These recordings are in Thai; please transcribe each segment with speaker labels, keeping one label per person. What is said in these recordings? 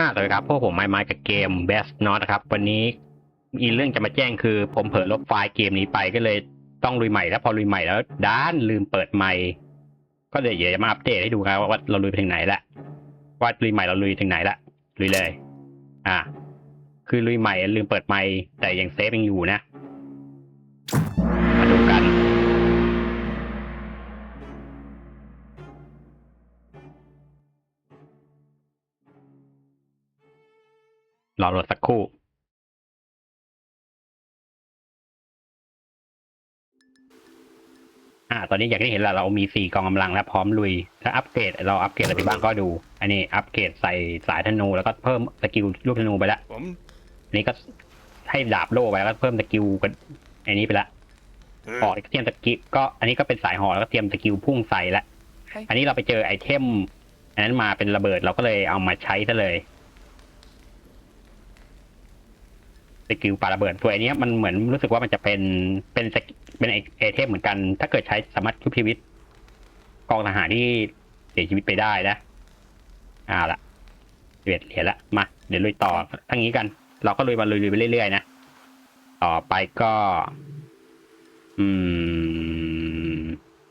Speaker 1: อ่าสวัสดีครับพวกผมไม้ไม้กับเกม Best Not นะครับ วันนี้มีเรื่องจะมาแจ้งคือ ผมเผลอลบไฟล์เกมนี้ไปก็เลยต้องลุยใหม่แล้วพอลุยใหม่แล้วด้านลืมเปิดไมค์ก็เลยเดี๋ยวจะมาอัปเดตให้ดูครับว่าเราลุยไปถึงไหนละว่าลุยใหม่เราลุยถึงไหนละลุยเลย อ่า คือลุยใหม่ลืมเปิดไมค์แต่ยังเซฟยังอยู่นะ รอรถสักครู่อ่า ตอนนี้อย่างที่เห็นแล้วเรามีสี่กองกำลังแล้วพร้อมลุย ถ้าอัปเกรดเราอัปเกรดอะไรไปบ้างก็ดู อันนี้อัปเกรดใส่สายธนูแล้วก็เพิ่มสกิลลูกธนูไปแล้ว
Speaker 2: ผม
Speaker 1: อันนี้ก็ให้ดาบโล่ไปแล้วก็เพิ่มสกิลกันอันนี้ไปละ
Speaker 2: เออ
Speaker 1: หอกก็เตรียมสกิลก็ อันนี้ก็เป็นสายหอกแล้วก็เตรียมสกิลพุ่งใส่ละ
Speaker 2: ให้
Speaker 1: อันนี้เราไปเจอไอเทม อันนั้นมาเป็นระเบิดเราก็เลยเอามาใช้ซะเลย สกิลปาระเบิดตัวอันนี้มันเหมือนรู้สึกว่ามันจะเป็นเป็นเป็นไอไอเทมเหมือนกัน ถ้าเกิดใช้สามารถชุบชีวิตกองทหารที่เสียชีวิตไปได้นะอ่าละเดือดเหรียญละมาเดี๋ยวลุยต่อทั้งนี้กัน เราก็ลุยมาลุยไปเรื่อยๆนะต่อไปก็ อืม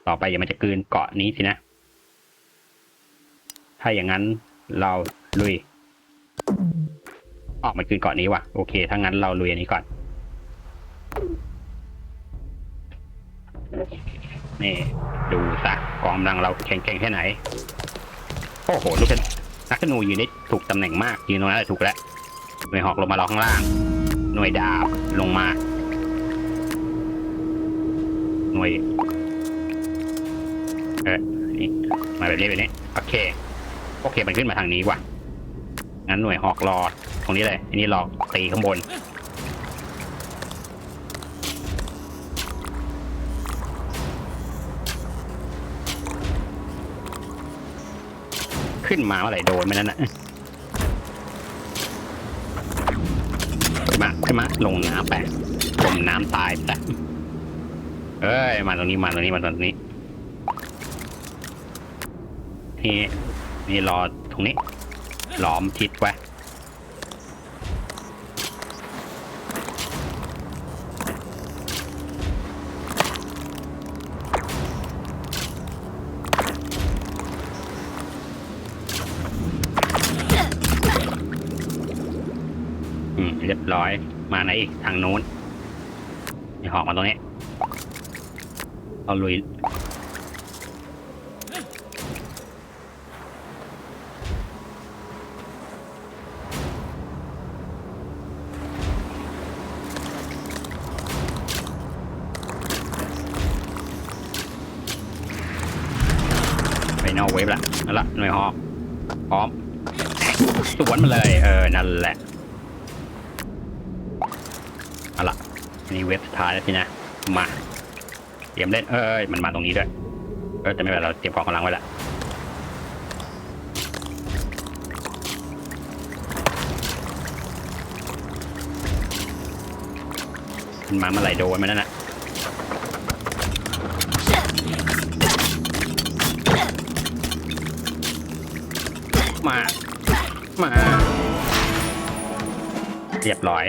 Speaker 1: ต่อไปอย่ามันจะกืนเกาะนี้สินะ ถ้าอย่างนั้นเราลุย ออกมากลืนเกาะนี้ว่ะโอเคถ้างั้นเราลุยอันนี้ก่อนนี่ดูซะกองกำลังเราแข็งแกร่งแค่ไหน โอ้โหลูกนนักธนูยืนได้ถูกตำแหน่งมากยืนตรงนั้นแหละถูกแล้วหน่วยหอกลงมารอข้างล่าง หน่วยดาบลงมา หน่วยเออนี่มาแบบนี้แบบนี้โอเค โอเคมันขึ้นมาทางนี้ว่ะงั้นหน่วยหอกรอ ตรงนี้เลยอันนี้รอตีข้างบน ขึ้นมาเมื่อไหร่โดนไหมนั่นน่ะขึ้นมาขึ้นมาลงน้ำไปจมน้ำตายไปเอ้ย มาตรงนี้มาตรงนี้มาตรงนี้นี่นี่รอตรงนี้ หลอมทิศไว้ อืมเรียบร้อย มาไหนอีก ทางนู้นนี่หอกมาตรงนี้ เอาลุย ไปนอกเว็บละเอาละหน่วยหอกพร้อม สวนมาเลย เออ นั่นแหละ เอาละ นี่เว็บสุดท้ายแล้วสินะ มา เตรียมเล่น เอ้ย มันมาตรงนี้ด้วย เออแต่ไม่เป็นไรเราเตรียมกองกำลังไว้ละมันมาเมื่อไหร่โดนมันนั่นน่ะมา มา เรียบร้อย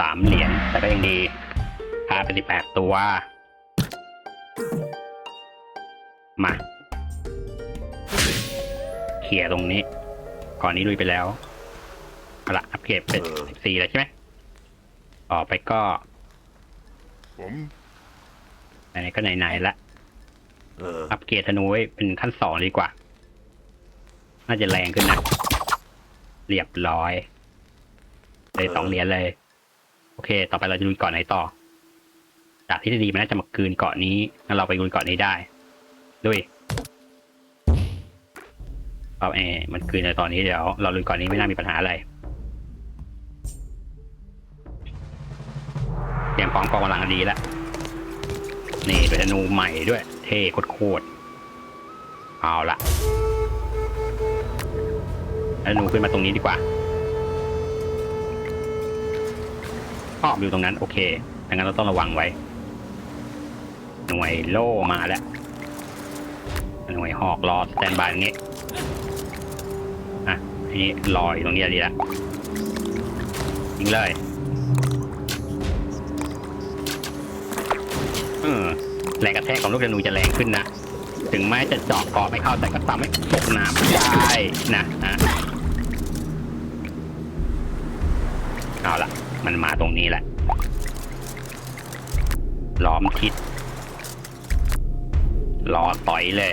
Speaker 1: สามเหรียญ แต่ก็ยังดี พาไปสิบแปดตัว มาเคลียร์ตรงนี้ ก่อนนี้ลุยไปแล้วเอาละอัปเกรดเป็นสิบสี่แล้วใช่ไหมต่อไปก็
Speaker 2: ผม
Speaker 1: ไหนๆก็ไหนๆละ
Speaker 2: เออ
Speaker 1: อัปเกรดธนูไว้เป็นขั้นสองดีกว่า น่าจะแรงขึ้นนะ เรียบร้อยเลยสองเหรียญเลย โอเค ต่อไปเราจะลุยเกาะไหนต่อ จากที่ดีมันน่าจะมาคืนเกาะนี้งั้นเราไปลุยเกาะนี้ได้ลุยเอาเออมันคืนในตอนนี้เดี๋ยวเราลุยเกาะนี้ไม่น่ามีปัญหาอะไรเตรียมพร้อมกองกำลังดีแล้วนี่เป็นธนูใหม่ด้วย เท่โคตรๆเอาละธนูขึ้นมาตรงนี้ดีกว่าอ้อมอยู่ตรงนั้น โอเคดังนั้นเราต้องระวังไว้ หน่วยโล่มาแล้ว หน่วยหอกรอสแตนบายอย่างงี้ อะอันนี้ลอยตรงนี้ดีละยิงเลยเออแรงกระแทกของลูกธนูจะแรงขึ้นนะ ถึงแม้จะเจาะเกาะไม่เข้าแต่ก็ทำให้ตกน้ำได้นะนะเอาละมันมาตรงนี้แหละล้อมทิศ รอต่อยเลย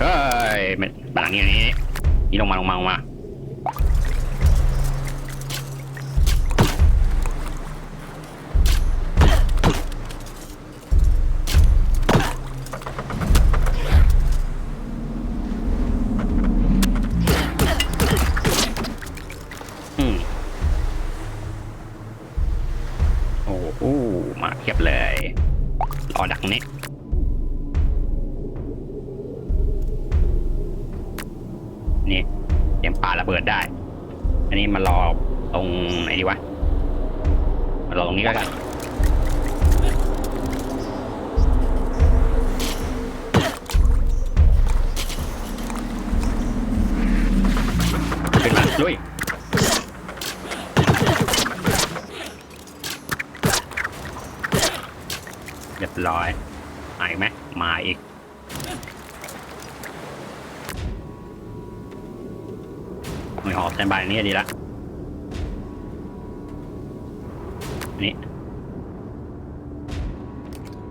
Speaker 1: เฮ้ยมันบางนี้อันนี้นี่ลงมาลงมาลงมา ร้อยมาอีกไหมมาอีก หน่วยหอบแตนบายนี่ดีละนี่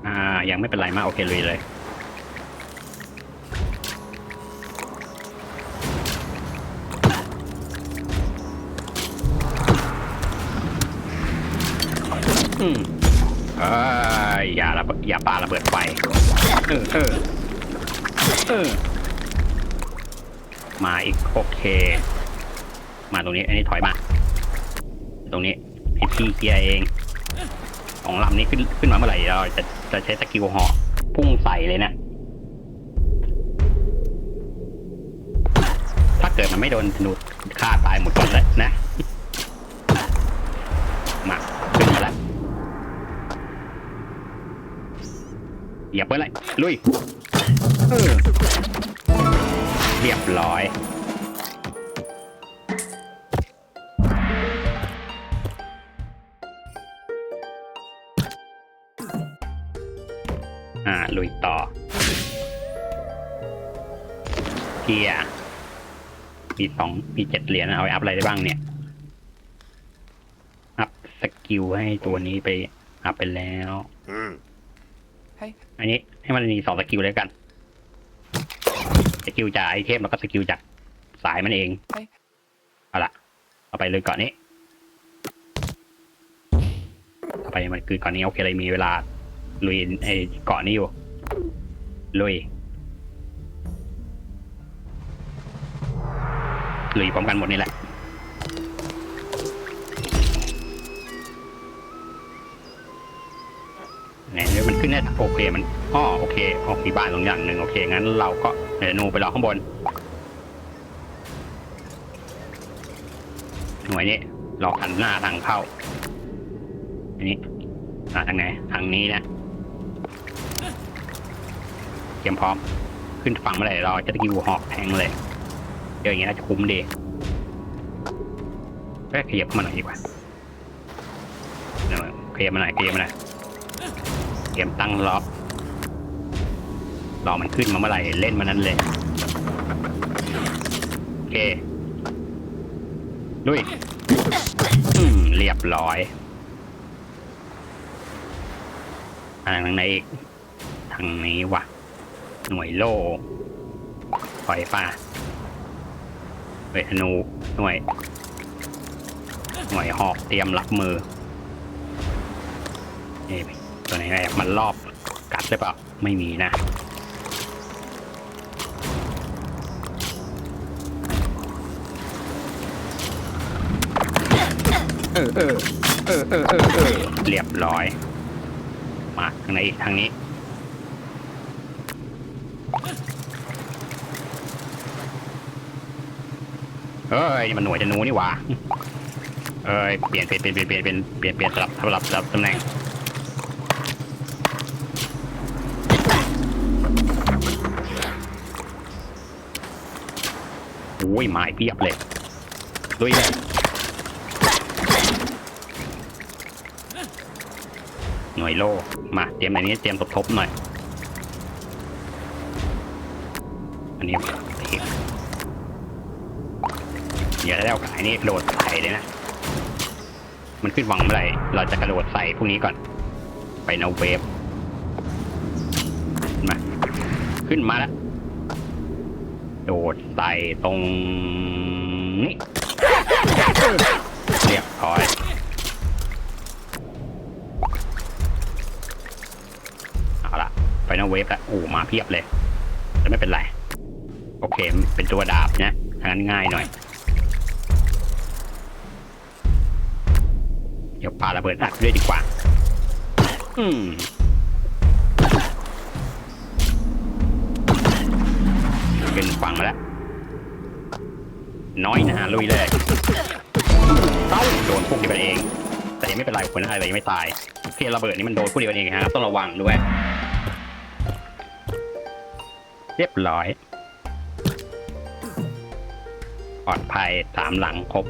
Speaker 1: อ่า ยังไม่เป็นไรมาก โอเคลุยเลยอืมอ้ย อย่าระเบิดอย่าปาระเบิดไฟเออเออเออมาอีกโอเค มาตรงนี้ อันนี้ถอยมา ตรงนี้ให้พี่เกียร์เอง ของลำนี้ขึ้นขึ้นมาเมื่อไหร่เราจะจะใช้สกิลหาะพุ่งใส่เลยนะ ถ้าเกิดมันไม่โดนธนูฆ่าตายหมดก่อนเลยนะ เหยียบไปเลยลุยเออเรียบร้อย อ่า ลุยต่อเกียร์มีสองมีเจ็ดเหรียญนเอาไปอัพอะไรได้บ้างเนี่ย อัพสกิลให้ตัวนี้ไปอัพไปแล้ว
Speaker 2: อืม
Speaker 1: อันนี้ให้มันมีสองสกิลเลยกัน สกิลจากไอเทมแล้วก็สกิลจากสายมันเอง
Speaker 3: เฮ้ย
Speaker 1: เอาละเอาไปเลยก่อนนี้เอาไปมันคือก่อนนี้โอเคเลยมีเวลาลุยไอ้เกาะนี้อยู่ ลุย ลุยพร้อมกันหมดนี่แหละ เดี๋ยโอเคมันอ๋อโอเคออกมีบ้านตรงอย่างหนึ่งโอเคงั้นเราก็เดี๋ยวหนูไปรอข้างบน หน่วยนี้รอหันหน้าทางเข้า อันนี้อ่าทางไหนทางนี้นะเตรียมพร้อม ขึ้นฝั่งเมื่อไหร่เราจะตะกี้วูหอกแทงเลยเจออย่างนี้น่าจะคุ้มดีแค่ขยับเข้ามาหน่อยดีกว่าเดี๋ยวขยับมาหน่อยเขยับมาหน่อย เตรียมตั้งล็อกรอมันขึ้นมาเมื่อไหร่เล่นมานั้นเลย โอเคลุยเรียบร้อยทางไหนอีก ทางนี้วะหน่วยโล่ปล่อยป่ะเวทนูหน่วย หน่วยหอกเตรียมรับมือเอ๊ะ ตัวไหนแอบมันรอบกัดหรือเปล่า ไม่มีนะ เออเออเออเออเออเออเรียบร้อย มาทางไหนอีกทางนี้เอ้ยมันหน่วยจะนูนี่หว่า เอ้ย เปลี่ยนเปลี่ยนเปลี่ยนเปลี่ยนเปลี่ยนเปลี่ยนเปลี่ยนสลับสลับสลับตำแหน่ง อ้อ้ยไม้เพียบเลยลุยเลยหน่วยโลมาเตรียมอันนี้เตรียมสมทบหน่อย อันนี้เทคอย่าได้เอาไอ้นี่กระโดดใส่เลยนะ มันขึ้นวังเมื่อไหร่เราจะกระโดดใส่พวกนี้ก่อน ไปเอาเวฟมาขึ้นมาแล้ว โดดใส่ตรงนี้เรียบร้อยเอาละไปนอลเวฟแล้วโอ้มาเพียบเลย แต่ไม่เป็นไร โอเค เป็นตัวดาบนะทางนั้นง่ายหน่อยเดี๋ยวปาระเบิดอัดด้วยดีกว่า อืม เป็นฝั่งมาแล้วน้อยหนาลุยเลยเต้าโดนพวกเดียวกันเอง แต่ยังไม่เป็นไรคนอะไรยังไม่ตายเพียระเบิดนี่มันโดนพวกเดียวกันเองฮะต้องระวังด้วย เรียบร้อยปลอดภัยสามหลังครบ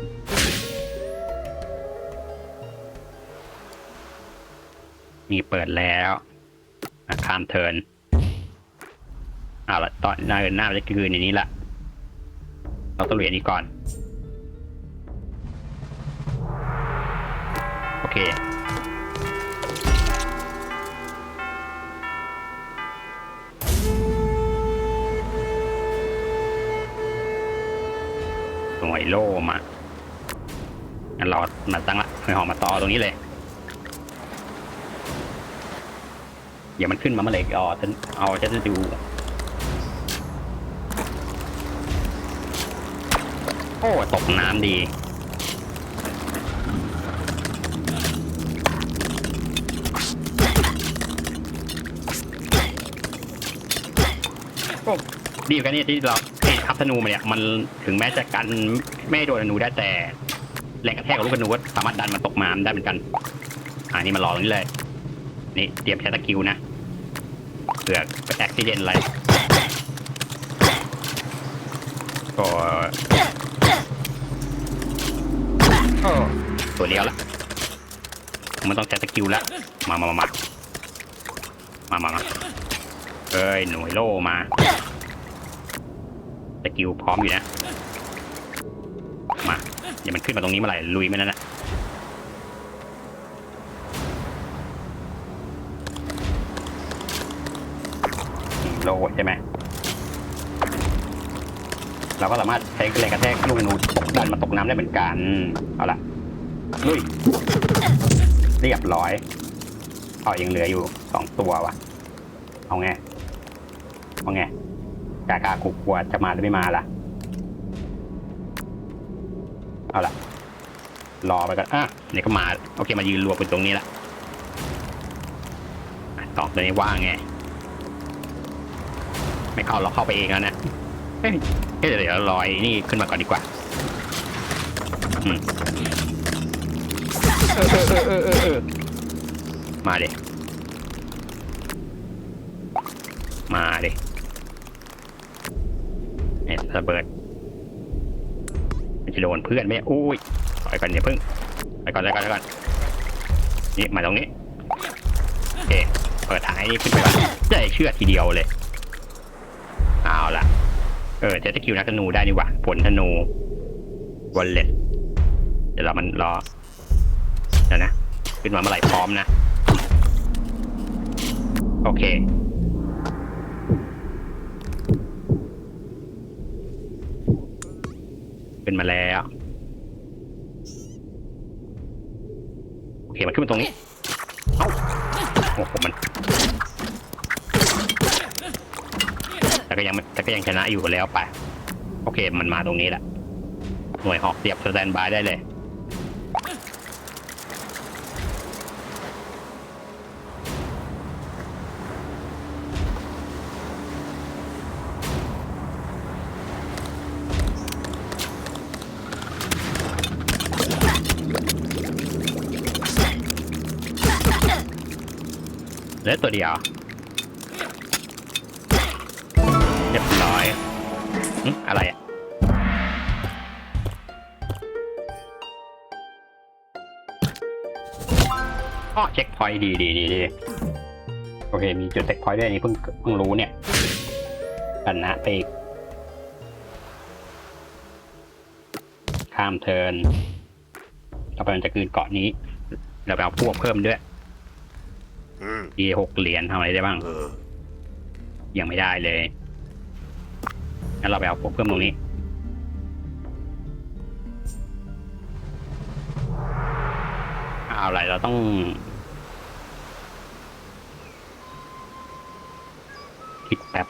Speaker 1: มีเปิดแล้วอาคามเทิร์น อาละตอนหน้าหน้าจะคืนในนี้ละเราต้องเหรียญนี้ก่อน โอเคหน่วยโล่มางั้นเรามาตั้งละหน่วยหอมมาต่อตรงนี้เลยเดี๋ยวมันขึ้นมาเมื่อไหร่ก็เอาจะเอาจะจะดู อ้ตกน้ำดี โอ้ดีกันนี่ที่เราไอ้ทับธนูมาเนี่ย มันถึงแม้จะกันไม่โดนธนูได้แต่ แรงกระแทกของลูกธนูก็สามารถดันมันตกน้ำได้เหมือนกันอ่านี่มารอตรงนี้เลย นี่เตรียมใช้ตะคริวนะเผื่อไปแอคซิเดนอะไรก็ โอ้ตัวเดียวละมันต้องใช้ตะคริวละมามามามามามามาเอ้ยหน่วยโล่มาตะคริวพร้อมอยู่นะ มาเดี๋ยวมันขึ้นมาตรงนี้เมื่อไหร่ลุยไม่นั่นนะโลใช่ไหม เราก็สามารถใช้แรงกระแทกลูกนูดันมาตกน้ำได้เหมือนกัน เอาละลุยเรียบร้อยเอายังเหลืออยู่สองตัววะเอาไงเอาไงกากากกลัวจะมาหรือไม่มาล่ะ เอาล่ะ รอไปก่อนอะเนี่ยก็มา โอเคมายืนรวมกันตรงนี้ละอะสองตัวนี้ว่างไง ไม่เข้าเราเข้าไปเองแล้วนะ เฮ้เดี๋ยวลอยนี่ขึ้นมาก่อนดีกว่าอืมเออเออเออเออเออมาเดมาเดเนี่ยระเบิดมันจะโดนเพื่อนไหมอุ้ยปล่อยก่อนอย่าเพิ่งไปก่อนไปก่อนไปก่อนนี่มาตรงนี้โอเคเปิดท้างไอ้นี่ขึ้นไปก่อนจะได้เชื่อดทีเดียวเลย เออจะตะคิวนักธนูได้นี่หว่าผลธนูวอลเล็ตเดี๋ยวเรามันรอเดี๋ยวนะ ขึ้นมาเมื่อไหร่พร้อมนะ โอเค ขึ้นมาแล้ว โอเค มันขึ้นมาตรงนี้ แต่ก็ยังแต่ก็ยังชนะอยู่แล้วไป โอเคมันมาตรงนี้แหละ หน่วยหอกเสียบสแตนบายได้เลยเหลือตัวเดียว หึอะไรอะ ก็เช็คพอยดีดีดีดีโอเค มีจุดเช็คพอยต์ด้วยนี่เพิ่งเพิ่งรู้เนี่ยชนนะไปอีกข้ามเทินเราไปมันจะคืนเกาะนี้เราไปเอาพวกเพิ่มด้วย
Speaker 2: อืม
Speaker 1: ดีหกเหรียญทำอะไรได้บ้างยังไม่ได้เลย งั้นเราไปเอาพวกเพิ่มตรงนี้ เอาอะไรเราต้องคิดแป๊บ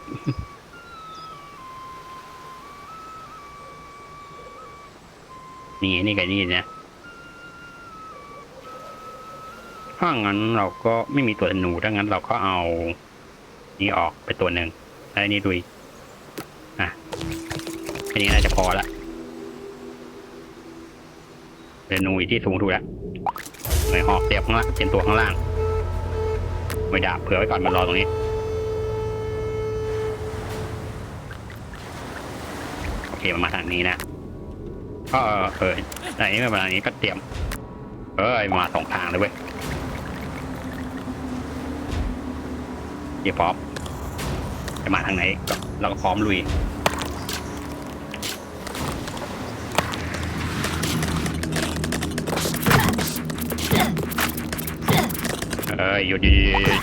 Speaker 1: นี่นี่กับนี่นะถ้างั้นเราก็ไม่มีตัวธนูถ้างั้นเราก็เอา นี่ออกไปตัวหนึ่งแล้วนนี้ดูอีก อันนี้น่าจะพอละเรนูอีที่สูงถูกแล้วหน่วยหอกเตียบข้างล่างเป็นตัวข้างล่างหน่วยดาบเผื่อไว้ก่อนมารอตรงนี้โอเคมันมาทางนี้นะก็เออเออแต่อันนี้มาทางนี้ก็เตรียม เอ้ยมาสองทางเลยเว้ยเดี๋ยวพร้อมจะมาทางไหนเราก็พร้อมลุย อ้ยหยุดหยุดหยุดหยุด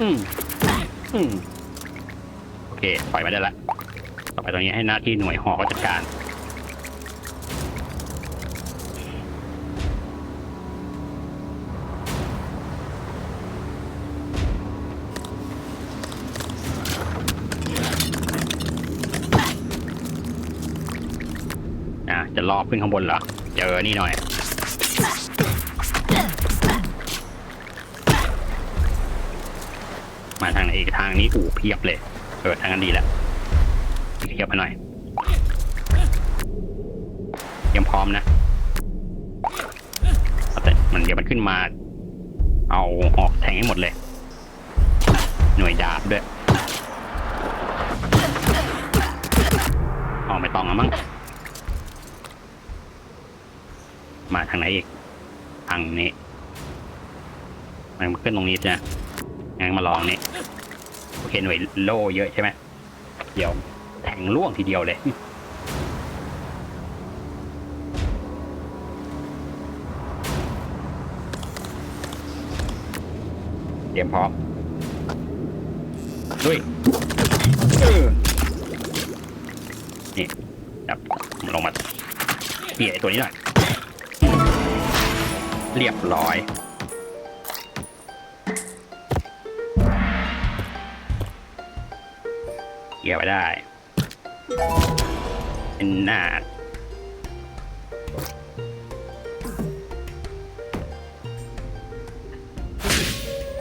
Speaker 1: อืมอืมโอเคปล่อยมาได้ละต่อไปตรงนี้ให้หน้าที่หน่วยหอเขาจัดการ อะจะรอบขึ้นข้างบนเหรอ เจอนี่หน่อยางนอีกทางนี้อู่เพียบเลย เออทางนั้นดีแหละเทียบมาหน่อยเตรียมพร้อมนะเอาแต่มันเดี๋ยวมันขึ้นมา เอาออกแทงให้หมดเลย หน่วยดาบด้วยอ๋อไม่ต้องแล้วมั้งมาทางไหนอีก ทางนี้ มันขึ้นตรงนี้จ้ะงั้นมาลองนี่ เคหน่วยโล่เยอะใช่ไหมเดี๋ยวแทงล่วงทีเดียวเลยเตรียมพร้อมดุยนี่จับลงมาเกี่ยไอ้ตัวนี้หน่อย เรียบร้อย กี่ยวไปได้ เป็นหน้า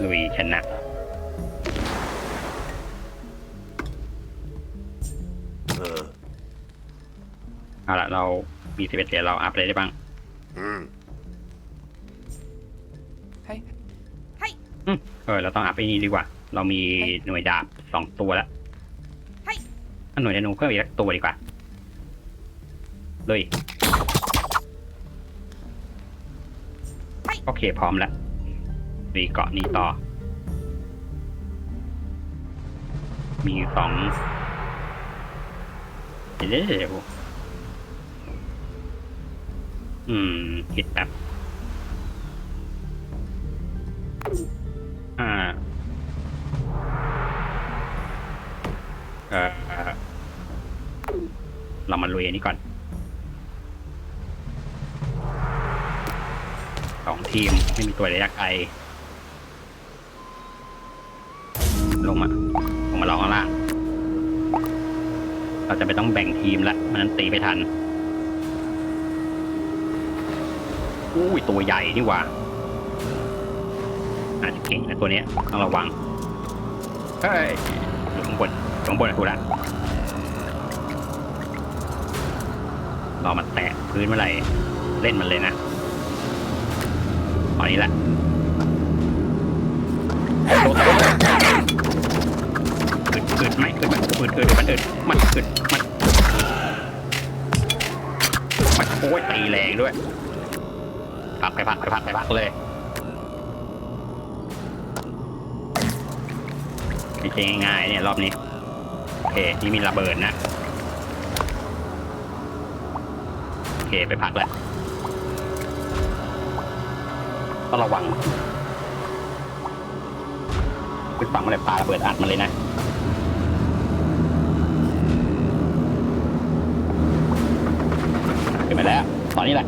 Speaker 1: ลุยชนะ
Speaker 2: เออ
Speaker 1: เอาละเรามีสิบเอ็ดเหรียญเราอัพอะไรได้บ้าง
Speaker 2: อืม
Speaker 1: เออ เราต้องอัพไอ้นี้ดีกว่า เรามีหน่วยดาบสองตัวแล้วถ้า หน่วยธนูเพิ่มอีกสักตัวดีกว่า เลยโอเคพร้อมแล้วมีเกาะนี้ต่อ มีสองเดี๋ยวอืมคิดแบบอ่าเออ เรามาลุยอันนี้ก่อนสองทีมไม่มีตัวระยะไกลลงมาลงมาลองข้างล่าง เราจะไม่ต้องแบ่งทีมละมันนั้นตีไม่ทันอุ้ยตัวใหญ่นี่หว่าอาจจะเก่งนะตัวเนี้ยต้องระวังเฮ้ยอยู่ข้างบนอยู่ข้างบนนะคุณละ รอมันแตะพื้นเมื่อไหร่เล่นมันเลยนะตอนนี้แหละโดนอึดอึดไหมอึดมันอึดอึดมันอึดมันอึดมันมันโอ้ยตีแรงด้วยพักไปพักไปพักไปพักเลยม่ใช่ง่ายๆเนี่ยรอบนี้โอเคนี่มีระเบิดนะ โอ เคไปพักแล้วต้องระวังขึ้นฝั่งมาเลยปลาระเบิดอัดมาเลยนะขึ้นไปแล้ว ตอนนี้แหละ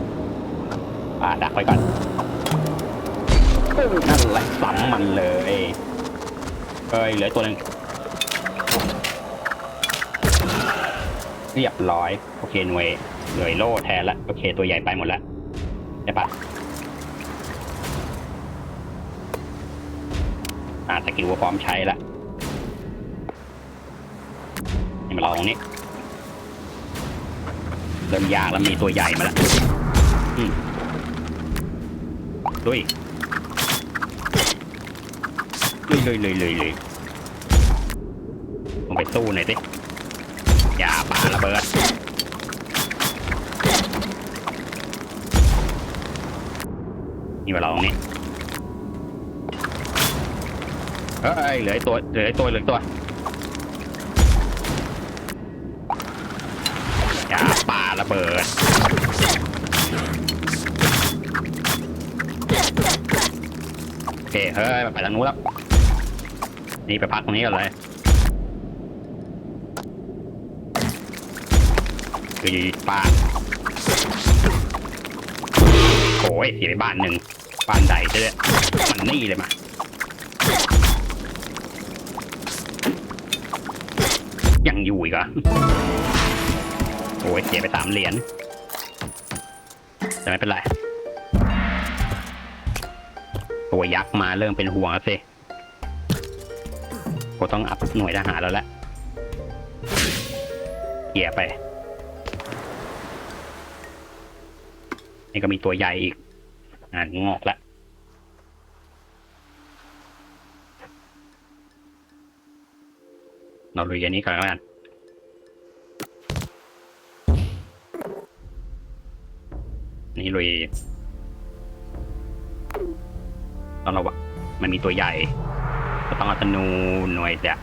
Speaker 1: อ่าดักไว้ก่อนนั่นแหละสัมมันเลยเอ้ยเหลือตัวหนึ่งเรียบร้อย โอเคหน่วย หน่วยโล่แทนละโอเค ตัวใหญ่ไปหมดแล้วใช่ปะอ่าสกิลก็พร้อมใช้ละนี่มาลองตรงนี้เริ่มยากแล้วมีตัวใหญ่มาแล้วอืมลุยลุยลุยลุยลุยลุยลงไปสู้หน่อยสิอย่าปาระเบิด นี่มาเราตรงนี้เฮ้ยเหลืออตัวเหลืออตัวเหลืออตัวอย่าปาระเบิดโอเคเฮ้ยไปทางนู้นแล้วนี่ไปพักตรงนี้กันเลยคือปาโอ้ยเสียไปบ้านหนึ่ง บ้านใดจะได้มันนี่เลยมายังอยู่อีกเหรอโอ้ยเสียไปสามเหรียญแต่ไม่เป็นไรตัวยักษ์มาเริ่มเป็นห่วงแล้วสิกูต้องอัพหน่วยทหารแล้วแหละเกียไป นี่ก็มีตัวใหญ่อีก อ่านงอกล้วเราลุยอันนี้ก่อนแล้วกันนี่ลุยต้องระวังมันมีตัวใหญ่ ก็ต้องเอาธนูหน่วยเดีย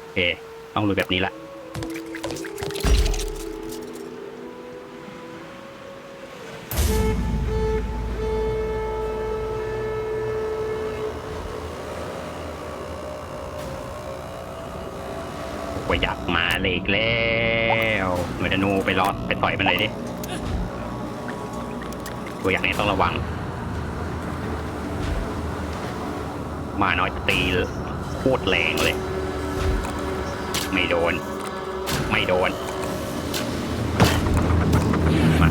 Speaker 1: โอเค ต้องลุยแบบนี้ละ เลยอีกแล้วหน่วยธนูไปรอดไปต่อยมันเลยดิ ตัวอย่างนี้ต้องระวัง มาน้อยตีโคตรแรงเลย ไม่โดน ไม่โดน มา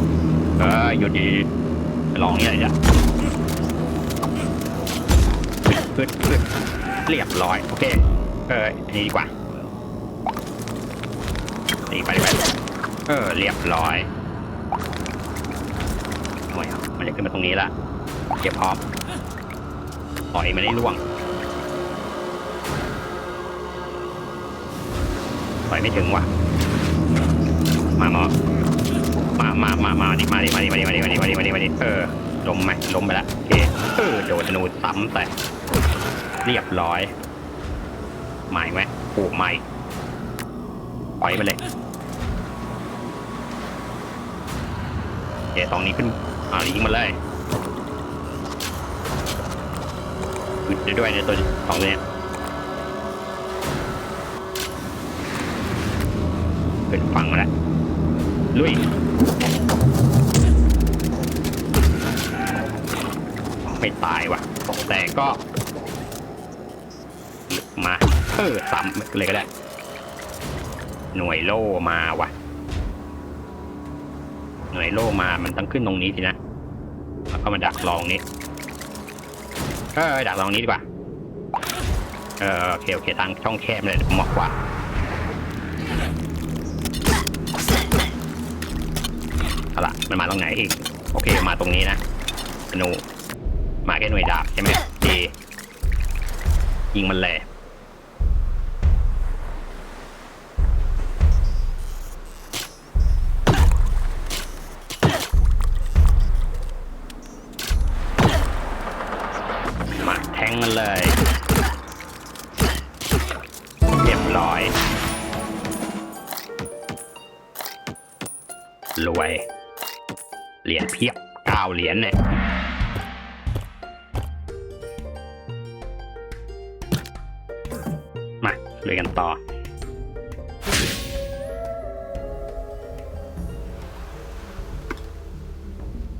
Speaker 1: เออหยุดดีลองนี่เลยจ้ะเรียบร้อย โอเค เอออันนี้ดีกว่า เออเรียบร้อยโอ้ยมันจะขึ้นมาตรงนี้ละเก็บพร้อมต่อยมันได้ล่วงต่อยไม่ถึงว่ะ มาหมอมามามามาดิมาดิมาดิมาดิมาดิมาดิมาดิมาดิมาดิเออล้มไหมล้มไปละโอเคเออโดนธนูซ้ำแต่เรียบร้อยหมายไหมปลูกใหม่ปล่อยไปเลย เดี๋ยวตรงนี้ขึ้นอ่ายิงมาเลยขึ้นได้ด้วยในตัวสองตัวเนี้ยขึ้นฟังมาแล้วลุยไม่ตายว่ะ แต่ก็มา เออซ้ำเลยก็ได้ หน่วยโล่มาว่ะ หน่วยโล่มา มันต้องขึ้นตรงนี้สินะ แล้วก็มาดักรองนี้ เออดักรองนี้ดีกว่า เออโอเคโอเคทางช่องแคบเลยเหมาะกว่าเอาละมันมาตรงไหนอีก โอเคมาตรงนี้นะธนูมาแค่หน่วยดาบใช่ไหมดียิงมันเลย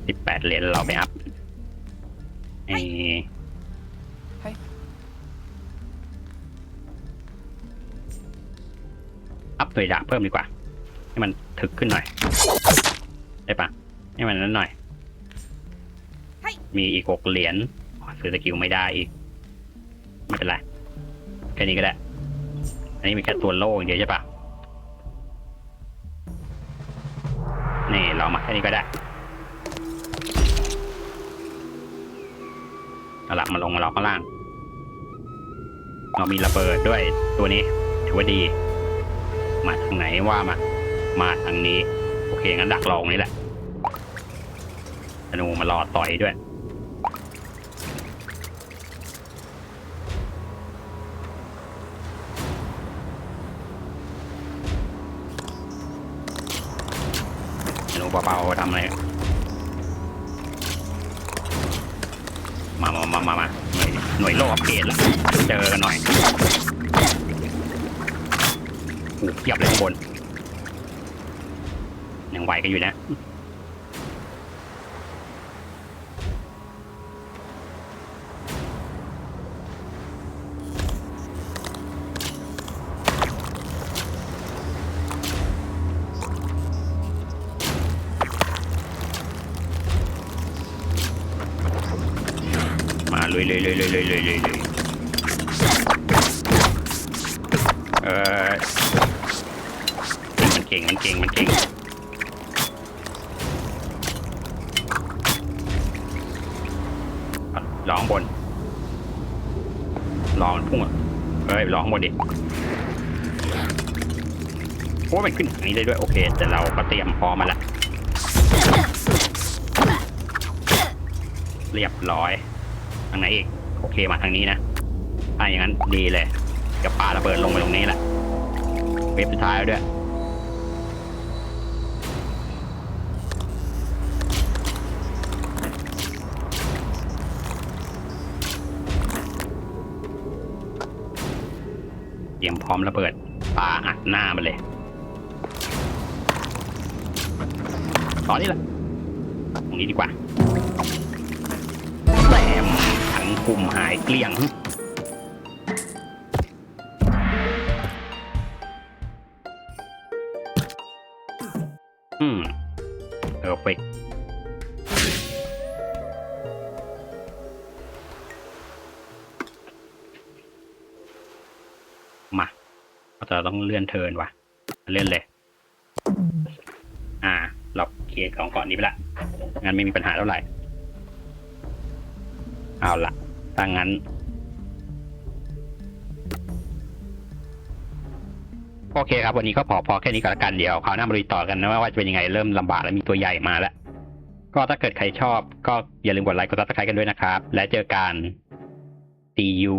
Speaker 1: สิบแปดเหรียญเราไปอัพไอ
Speaker 3: เฮ้ย
Speaker 1: อัพตัวดาบเพิ่มดีกว่า ให้มันถึกขึ้นหน่อย ได้ปะให้มันนั้นหน่อย
Speaker 3: เฮ้ย
Speaker 1: มีอีกหกเหรียญอ๋อซื้อสกิลไม่ได้อีก ไม่เป็นไร แค่นี้ก็ได้ อันนี้มีแค่ตัวโล่อย่างเดียวใช่ปะนี่ลองมาแค่นี้ก็ได้ เอาละมาลงมาเราข้างล่าง เรามีระเบิดด้วยตัวนี้ ถือว่าดี มาทางไหนว่ามา มาทางนี้ โอเคงั้นดักรองนี่แหละธนูมารอต่อยด้วยธนูเบาๆทำอะไร มามาหน่วยหน่วยโลกอัปเกรดละเจอกันหน่อยโอ้เทียบเลยข้างบนยังไหวกันอยู่นะ อะร้องบนร้องพุ่งอะเอ้ยร้องบนดิโอ้ยมันขึ้นอย่างนี้ได้ด้วยโอเค แต่เราก็เตรียมพร้อมมาล้วเรียบร้อยทางไหนอีกโอเคมาทางนี้นะถ้าอย่างนั้นดีเลยจะปาระเบิดลงไปตรงนี้แหละเว็บสุดท้ายแล้วด้วย อมระเบิดปาอัดหน้ามันเลยตอนนี้แหละตรงนี้ดีกว่าแหลมทั้งกลุ่มหายเกลี้ยงอืมเพอร์เฟก เราจะต้องเลื่อนเทิร์นว่ะ เลื่อนเลย อ่า เราเคลียร์ของก่อนนี้ไปละงั้นไม่มีปัญหาเท่าไหร่ เอาละถ้างั้น โอเคครับ วันนี้ก็พอพอแค่นี้ก่อนละกันเดี๋ยวคราวหน้ามาลุยต่อกันนะว่าจะเป็นยังไงเริ่มลำบากแล้วมีตัวใหญ่มาแล้ว ก็ถ้าเกิดใครชอบ ก็อย่าลืมกดไลค์กดซับสไครต์กันด้วยนะครับ และเจอกัน see you